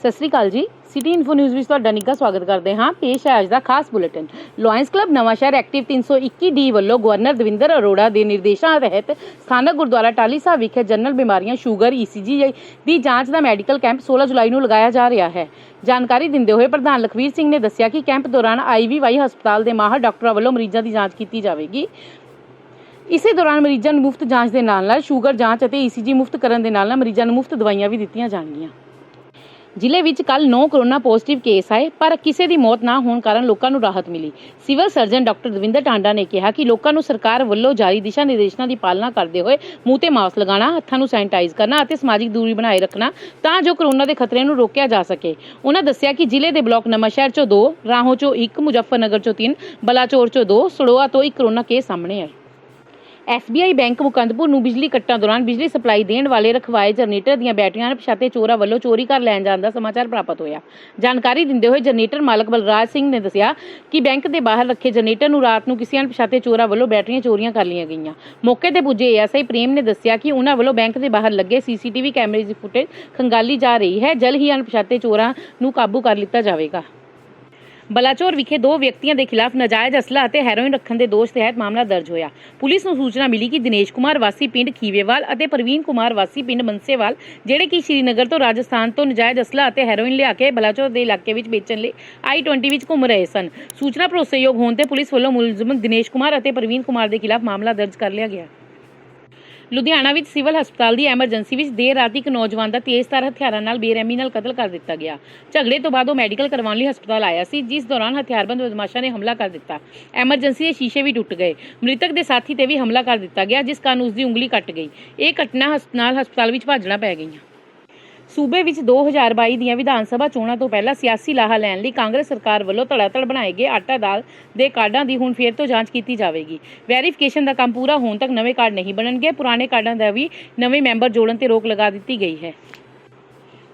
ਸਤਿ ਸ੍ਰੀ ਅਕਾਲ ਜੀ। City info news ਵਿੱਚ ਤੁਹਾਡਾ ਨਿੱਘਾ ਸਵਾਗਤ ਕਰਦੇ ਹਾਂ। ਪੇਸ਼ ਹੈ ਅੱਜ ਦਾ ਖਾਸ bulletin. Lions club Nawanshahr active 321 D ਵੱਲੋਂ ਗਵਰਨਰ ਦਵਿੰਦਰ ਅਰੋੜਾ ਦੇ ਨਿਰਦੇਸ਼ਾਂ ਤਹਿਤ ਸਥਾਨਕ ਗੁਰਦੁਆਰਾ ਟਾਲੀ ਸਾਹਿਬ ਵਿਖੇ ਜਨਰਲ ਬਿਮਾਰੀਆਂ, ਸ਼ੂਗਰ ਈਸੀਜੀ ਦੀ ਜਾਂਚ ਦਾ ਮੈਡੀਕਲ ਕੈਂਪ 16 ਜੁਲਾਈ ਨੂੰ ਲਗਾਇਆ ਜਾ ਰਿਹਾ ਹੈ। ਜਾਣਕਾਰੀ ਦਿੰਦੇ ਹੋਏ ਪ੍ਰਧਾਨ ਲਖਵੀਰ ਸਿੰਘ ਨੇ ਦੱਸਿਆ ਕਿ ਕੈਂਪ ਦੌਰਾਨ ਆਈਵੀਵਾਈ ਹਸਪਤਾਲ ਦੇ ਮਾਹਰ ਡਾਕਟਰਾਂ ਵੱਲੋਂ ਮਰੀਜ਼ਾਂ ਦੀ ਜਾਂਚ ਕੀਤੀ ਜਾਵੇਗੀ। ਇਸੇ ਦੌਰਾਨ ਮਰੀਜ਼ਾਂ ਨੂੰ ਮੁਫਤ ਜਾਂਚ ਦੇ ਨਾਲ ਨਾਲ ਸ਼ੂਗਰ ਜਾਂਚ ਅਤੇ ਈਸੀਜੀ ਮੁਫਤ ਕਰਨ ਦੇ ਨਾਲ ਨਾਲ ਮਰੀਜ਼ਾਂ ਨੂੰ ਮੁਫਤ ਦਵਾਈਆਂ ਵੀ ਦਿੱਤੀਆਂ ਜਾਣਗੀਆਂ। ਜ਼ਿਲ੍ਹੇ ਵਿੱਚ ਕੱਲ 9 ਕਰੋਨਾ ਪੋਜ਼ਿਟਿਵ ਕੇਸ ਆਏ, ਪਰ ਕਿਸੇ ਦੀ ਮੌਤ ਨਾ ਹੋਣ ਕਾਰਨ ਲੋਕਾਂ ਨੂੰ ਰਾਹਤ ਮਿਲੀ। Civil surgeon doctor Davinder Tanda ਨੇ ਕਿਹਾ ਕਿ ਲੋਕਾਂ ਨੂੰ ਸਰਕਾਰ ਵੱਲੋਂ ਜਾਰੀ ਦਿਸ਼ਾ ਨਿਰਦੇਸ਼ਾਂ ਦੀ ਪਾਲਣਾ ਕਰਦੇ ਹੋਏ ਮੂੰਹ ਤੇ ਮਾਸਕ ਲਗਾਉਣਾ, ਹੱਥਾਂ ਨੂੰ ਸੈਨੀਟਾਈਜ਼ ਕਰਨਾ ਅਤੇ ਸਮਾਜਿਕ ਦੂਰੀ ਬਣਾਏ ਰੱਖਣਾ ਤਾਂ ਜੋ ਕਰੋਨਾ ਦੇ ਖਤਰੇ ਨੂੰ ਰੋਕਿਆ ਜਾ ਸਕੇ। ਉਹਨਾਂ ਦੱਸਿਆ ਕਿ ਜ਼ਿਲ੍ਹੇ ਦੇ ਬਲਾਕ ਨਵਾਂਸ਼ਹਿਰ ਚੋਂ 2 ਰਾਹੋਂ ਚੋਂ 1 ਮੁਜ਼ੱਫਰਨਗਰ ਚੋਂ 3 ਬਲਾਚੌਰ ਚੋਂ 2 ਸੜੋਆ ਤੋਂ 1 ਕਰੋਨਾ ਕੇਸ ਸਾਹਮਣੇ ਆਏ। ਐਸਬੀਆਈ ਬੈਂਕ ਮੁਕੰਦਪੁਰ ਨੂੰ ਬਿਜਲੀ ਕੱਟਾਂ ਦੌਰਾਨ ਬਿਜਲੀ ਸਪਲਾਈ ਦੇਣ ਵਾਲੇ ਰਖਵਾਏ ਜਨਰੇਟਰ ਦੀਆਂ ਬੈਟਰੀਆਂ ਪਛਾਤੇ ਚੋਰਾਂ ਵੱਲੋਂ ਚੋਰੀ ਕਰ ਲੈਣ ਜਾਣ ਦਾ ਸਮਾਚਾਰ ਪ੍ਰਾਪਤ ਹੋਇਆ। ਜਾਣਕਾਰੀ ਦਿੰਦੇ ਹੋਏ ਜਨਰੇਟਰ ਮਾਲਕ ਬਲਰਾਜ ਸਿੰਘ ਨੇ ਦੱਸਿਆ ਕਿ ਬੈਂਕ ਦੇ ਬਾਹਰ ਰੱਖੇ ਜਨਰੇਟਰ ਨੂੰ ਰਾਤ ਨੂੰ ਕਿਸੇ ਅਣਪਛਾਤੇ ਚੋਰਾਂ ਵੱਲੋਂ ਬੈਟਰੀਆਂ ਚੋਰੀਆਂ ਕਰ ਲਈਆਂ ਗਈਆਂ। ਮੌਕੇ ਤੇ ਪੁੱਜੇ ਏਐਸਆਈ ਪ੍ਰੇਮ ਨੇ ਦੱਸਿਆ ਕਿ ਉਹਨਾਂ ਵੱਲੋਂ ਬੈਂਕ ਦੇ ਬਾਹਰ ਲੱਗੇ ਸੀਸੀਟੀਵੀ ਕੈਮਰੇ ਦੀ ਫੁਟੇਜ ਖੰਗਾਲੀ ਜਾ ਰਹੀ ਹੈ। ਜਲ ਹੀ ਅਣਪਛਾਤੇ ਚੋਰਾਂ ਨੂੰ ਕਾਬੂ ਕਰ ਲਿੱਤਾ ਜਾਵੇਗਾ। ਬਲਾਚੌਰ ਵਿਖੇ ਦੋ ਵਿਅਕਤੀਆਂ ਦੇ ਖਿਲਾਫ ਨਾਜਾਇਜ਼ ਅਸਲਾ ਅਤੇ ਹੈਰੋਇਨ ਰੱਖਣ ਦੇ ਦੋਸ਼ ਤਹਿਤ ਮਾਮਲਾ ਦਰਜ ਹੋਇਆ। ਪੁਲਿਸ ਨੂੰ ਸੂਚਨਾ ਮਿਲੀ ਕਿ ਦਿਨੇਸ਼ ਕੁਮਾਰ ਵਾਸੀ ਪਿੰਡ ਖੀਵੇਵਾਲ ਅਤੇ ਪ੍ਰਵੀਨ ਕੁਮਾਰ ਵਾਸੀ ਪਿੰਡ ਮਨਸੇਵਾਲ, ਜਿਹੜੇ ਕਿ ਸ਼੍ਰੀਨਗਰ ਤੋਂ ਰਾਜਸਥਾਨ ਤੋਂ ਨਾਜਾਇਜ਼ ਅਸਲਾ ਅਤੇ ਹੈਰੋਇਨ ਲਿਆ ਕੇ ਬਲਾਚੌਰ ਦੇ ਇਲਾਕੇ ਵਿੱਚ ਵੇਚਣ ਲਈ ਆਈ-20 ਵਿੱਚ ਘੁੰਮ ਰਹੇ ਸਨ। ਸੂਚਨਾ ਭਰੋਸੇਯੋਗ ਹੋਣ ਤੇ ਪੁਲਿਸ ਵੱਲੋਂ ਮੁਲਜ਼ਮ ਦਿਨੇਸ਼ ਕੁਮਾਰ ਅਤੇ ਪ੍ਰਵੀਨ ਕੁਮਾਰ ਦੇ ਖਿਲਾਫ ਮਾਮਲਾ ਦਰਜ ਕਰ ਲਿਆ ਗਿਆ। ਲੁਧਿਆਣਾ ਵਿੱਚ ਸਿਵਲ ਹਸਪਤਾਲ ਦੀ ਐਮਰਜੈਂਸੀ ਵਿੱਚ ਦੇਰ ਰਾਤ ਇੱਕ ਨੌਜਵਾਨ ਦਾ ਤੇਜ਼ਧਾਰ ਹਥਿਆਰਾਂ ਨਾਲ ਬੇਰਹਿਮੀ ਨਾਲ ਕਤਲ ਕਰ ਦਿੱਤਾ ਗਿਆ। ਝਗੜੇ ਤੋਂ ਬਾਅਦ ਉਹ ਮੈਡੀਕਲ ਕਰਵਾਉਣ ਲਈ ਹਸਪਤਾਲ ਆਇਆ ਸੀ, ਜਿਸ ਦੌਰਾਨ ਹਥਿਆਰਬੰਦ ਬਦਮਾਸ਼ਾਂ ਨੇ ਹਮਲਾ ਕਰ ਦਿੱਤਾ। ਐਮਰਜੈਂਸੀ ਦੇ ਸ਼ੀਸ਼ੇ ਵੀ ਟੁੱਟ ਗਏ। ਮ੍ਰਿਤਕ ਦੇ ਸਾਥੀ ਤੇ ਵੀ ਹਮਲਾ ਕਰ ਦਿੱਤਾ ਗਿਆ, ਜਿਸ ਕਾਰਨ ਉਸ ਦੀ ਉਂਗਲੀ ਕੱਟ ਗਈ। ਇਹ ਘਟਨਾ ਹਸ- ਨਾਲ ਹਸਪਤਾਲ ਵਿੱਚ ਭਾਜਣਾ ਪੈ ਗਈਆਂ। ਸੂਬੇ ਵਿੱਚ 2022 ਦੀਆਂ ਵਿਧਾਨ ਸਭਾ ਚੋਣਾਂ ਤੋਂ ਪਹਿਲਾਂ ਸਿਆਸੀ ਲਾਹਾ ਲੈਣ ਲਈ ਕਾਂਗਰਸ ਸਰਕਾਰ ਵੱਲੋਂ ਧੜਾਧੜ ਬਣਾਏ ਗਏ ਆਟਾ ਦਾਲ ਦੇ ਕਾਰਡਾਂ ਦੀ ਹੁਣ ਫੇਰ ਤੋਂ ਜਾਂਚ ਕੀਤੀ ਜਾਵੇਗੀ। ਵੈਰੀਫਿਕੇਸ਼ਨ ਦਾ ਕੰਮ ਪੂਰਾ ਹੋਣ ਤੱਕ ਨਵੇਂ ਕਾਰਡ ਨਹੀਂ ਬਣਨਗੇ। ਪੁਰਾਣੇ ਕਾਰਡਾਂ ਦਾ ਵੀ ਨਵੇਂ ਮੈਂਬਰ ਜੋੜਨ ਤੇ ਰੋਕ ਲਗਾ ਦਿੱਤੀ ਗਈ ਹੈ।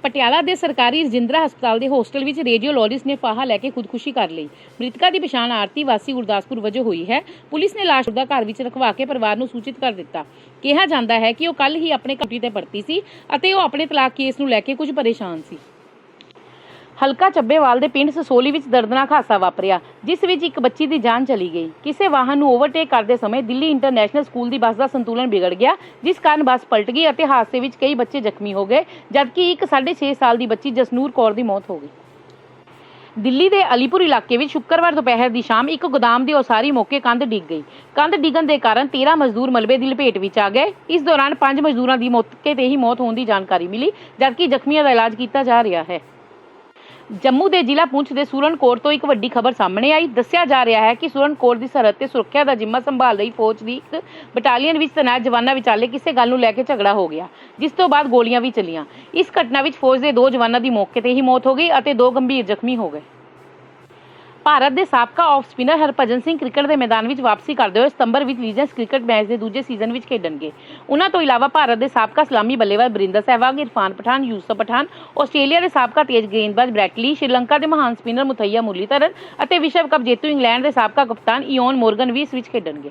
ਪਟਿਆਲਾ ਦੇ ਸਰਕਾਰੀ ਰਜਿੰਦਰਾ ਹਸਪਤਾਲ ਦੇ ਹੋਸਟਲ ਵਿੱਚ ਰੇਡੀਓਲੋਜਿਸਟ ਨੇ ਫਾਹਾ ਲੈ ਕੇ ਖੁਦਕੁਸ਼ੀ ਕਰ ਲਈ। ਮ੍ਰਿਤਕਾ ਦੀ ਪਛਾਣ ਆਰਤੀ ਵਾਸੀ ਗੁਰਦਾਸਪੁਰ ਵਜੋਂ ਹੋਈ ਹੈ। ਪੁਲਿਸ ਨੇ ਲਾਸ਼ ਦਾ ਘਰ ਵਿੱਚ ਰਖਵਾ ਕੇ ਪਰਿਵਾਰ ਨੂੰ ਸੂਚਿਤ ਕਰ ਦਿੱਤਾ। ਕਿਹਾ ਜਾਂਦਾ ਹੈ ਕਿ ਉਹ ਕੱਲ ਹੀ ਆਪਣੇ ਕੰਪਨੀ ਤੇ ਪਰਤੀ ਸੀ ਅਤੇ ਉਹ ਆਪਣੇ ਤਲਾਕ ਕੇਸ ਨੂੰ ਲੈ ਕੇ ਕੁਝ ਪਰੇਸ਼ਾਨ ਸੀ। ਹਲਕਾ ਚੱਬੇਵਾਲ ਦੇ ਪਿੰਡ ਸਸੋਲੀ ਵਿੱਚ ਦਰਦਨਾਕ ਹਾਦਸਾ ਵਾਪਰਿਆ, ਜਿਸ ਵਿੱਚ ਇੱਕ ਬੱਚੀ ਦੀ ਜਾਨ ਚਲੀ ਗਈ। ਕਿਸੇ ਵਾਹਨ ਨੂੰ ਓਵਰਟੇਕ ਕਰਦੇ ਸਮੇਂ ਦਿੱਲੀ ਇੰਟਰਨੈਸ਼ਨਲ ਸਕੂਲ ਦੀ ਬੱਸ ਦਾ ਸੰਤੁਲਨ ਬਿਗੜ ਗਿਆ, ਜਿਸ ਕਾਰਨ ਬੱਸ ਪਲਟ ਗਈ ਅਤੇ ਹਾਦਸੇ ਵਿੱਚ ਕਈ ਬੱਚੇ ਜ਼ਖਮੀ ਹੋ ਗਏ, ਜਦਕਿ ਇੱਕ 6.5 ਸਾਲ ਦੀ ਬੱਚੀ ਜਸਨੂਰ ਕੌਰ ਦੀ ਮੌਤ ਹੋ ਗਈ। ਦਿੱਲੀ ਦੇ ਅਲੀਪੁਰ ਇਲਾਕੇ ਵਿੱਚ ਸ਼ੁੱਕਰਵਾਰ ਦੁਪਹਿਰ ਦੀ ਸ਼ਾਮ ਇੱਕ ਗੋਦਾਮ ਦੀ ਉਸਾਰੀ ਮੌਕੇ ਕੰਧ ਡਿੱਗ ਗਈ। ਕੰਧ ਡਿੱਗਣ ਦੇ ਕਾਰਨ 13 ਮਜ਼ਦੂਰ ਮਲਬੇ ਦੀ ਲਪੇਟ ਵਿੱਚ ਆ ਗਏ। ਇਸ ਦੌਰਾਨ 5 ਮਜ਼ਦੂਰਾਂ ਦੀ ਮੌਕੇ ਤੇ ਹੀ ਮੌਤ ਹੋਣ ਦੀ ਜਾਣਕਾਰੀ ਮਿਲੀ, ਜਦਕਿ ਜ਼ਖਮੀਆਂ ਦਾ ਇਲਾਜ ਕੀਤਾ ਜਾ ਰਿਹਾ ਹੈ। ਜੰਮੂ ਦੇ ਜ਼ਿਲ੍ਹਾ ਪੁੰਛ ਦੇ ਸੂਰਨਕੋਟ ਤੋਂ ਇੱਕ ਵੱਡੀ ਖਬਰ ਸਾਹਮਣੇ ਆਈ। ਦੱਸਿਆ ਜਾ ਰਿਹਾ ਹੈ ਕਿ ਸੂਰਨਕੋਟ ਦੀ ਸਰਹੱਦ ਤੇ ਸੁਰੱਖਿਆ ਦਾ ਜ਼ਿੰਮਾ ਸੰਭਾਲ ਰਹੀ ਫੌਜ ਦੀ ਇੱਕ ਬਟਾਲੀਅਨ ਵਿੱਚ ਤੈਨਾਤ ਜਵਾਨਾਂ ਵਿਚਾਲੇ ਕਿਸੇ ਗੱਲ ਨੂੰ ਲੈ ਕੇ ਝਗੜਾ ਹੋ ਗਿਆ, ਜਿਸ ਤੋਂ ਬਾਅਦ ਗੋਲੀਆਂ ਵੀ ਚੱਲੀਆਂ। ਇਸ ਘਟਨਾ ਵਿੱਚ ਫੌਜ ਦੇ ਦੋ ਜਵਾਨਾਂ ਦੀ ਮੌਕੇ ਤੇ ਹੀ ਮੌਤ ਹੋ ਗਈ ਅਤੇ ਦੋ ਗੰਭੀਰ ਜ਼ਖਮੀ ਹੋ ਗਏ। ਭਾਰਤ ਦੇ ਸਾਬਕਾ off spinner Harbhajan Singh cricket ਦੇ ਮੈਦਾਨ ਵਿੱਚ ਵਾਪਸੀ ਕਰਦੇ ਹੋਏ ਸਤੰਬਰ ਵਿੱਚ ਲੀਜੈਂਡਸ ਕ੍ਰਿਕਟ ਮੈਚ ਦੇ ਦੂਜੇ ਸੀਜ਼ਨ ਵਿੱਚ ਖੇਡਣਗੇ। ਉਹਨਾਂ ਤੋਂ ਇਲਾਵਾ ਭਾਰਤ ਦੇ ਸਾਬਕਾ ਸਲਾਮੀ ਬੱਲੇਬਾਜ਼ ਬਰਿੰਦਰ ਸਹਿਵਾਗ, ਇਰਫਾਨ ਪਠਾਨ, ਯੂਸਫ ਪਠਾਨ, ਆਸਟ੍ਰੇਲੀਆ ਦੇ ਸਾਬਕਾ ਤੇਜ਼ ਗੇਂਦਬਾਜ਼ ਬ੍ਰੈਟਲੀ ਸ਼੍ਰੀਲੰਕਾ ਦੇ ਮਹਾਨ ਸਪਿਨਰ ਮੁਥਈਆ ਮੁਰਲੀਧਰਨ ਅਤੇ ਵਿਸ਼ਵ ਕੱਪ ਜੇਤੂ ਇੰਗਲੈਂਡ ਦੇ ਸਾਬਕਾ ਕਪਤਾਨ ਇਓਨ ਮੋਰਗਨ ਵੀ ਇਸ ਵਿੱਚ ਖੇਡਣਗੇ।